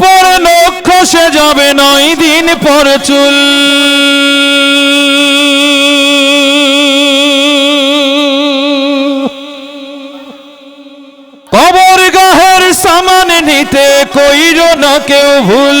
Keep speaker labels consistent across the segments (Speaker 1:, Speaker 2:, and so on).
Speaker 1: পর নখ সে যাবে নয় দিন পর চুল। কবর গাহের সামান নিতে কইর না কেউ ভুল।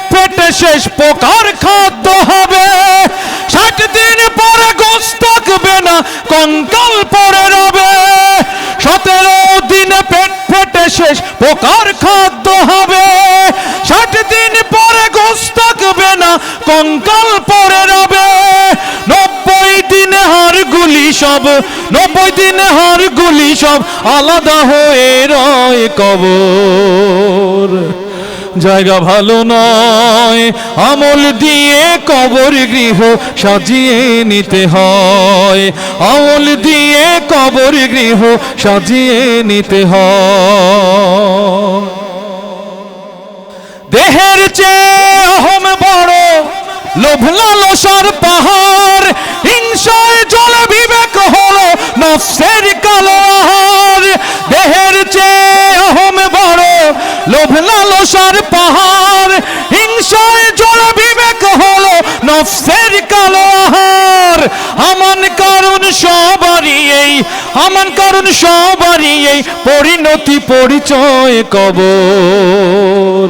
Speaker 1: শেষ পোকার খাদ্য হবে। ষাট দিন পরে গোস থাকবে না, কঙ্কাল পরে রবে। সতেরো দিন পেট ফেটে শেষ পোকার খাদ্য হবে। ষাট দিন পরে গোস থাকবে না, কঙ্কাল পরে রবে। নব্বই দিন হাড়গুলি সব, নব্বই দিন হাড়গুলি সব আলাদা হয়ে রয় কবর। জায়গা ভালো নয়। আমল দিয়ে কবর গৃহ সাজিয়ে নিতে হয়। আমল দিয়ে কবর গৃহ সাজিয়ে নিতে হয়। দেহের চেয়ে অহম বড় লোভ লালসার পাহাড়। হিংসায় জল বিবেক হলো নফসের লোভ লালসার পাহাড়, হিংসায় জল বিবেক হলো নফসের কালো আহার। আমান কারণ সবারই এই আমান কারণ সবারই এই, পরিণতি পরিচয় কবর।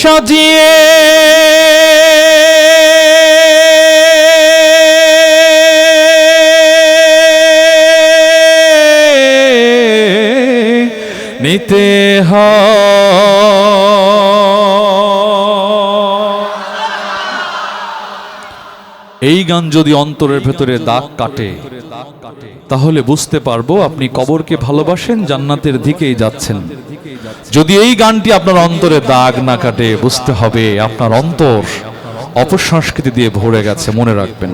Speaker 1: সাজিয়ে। নিতে হয়
Speaker 2: এই গান যদি অন্তরের ভেতরে দাগ কাটে, তাহলে বুঝতে পারব আপনি কবরকে ভালোবাসেন, জান্নাতের দিকেই যাচ্ছেন। যদি এই গানটি আপনার অন্তরে দাগ না কাটে, বুঝতে হবে আপনার অন্তর অপসংস্কৃতি দিয়ে ভরে গেছে, মনে রাখবেন।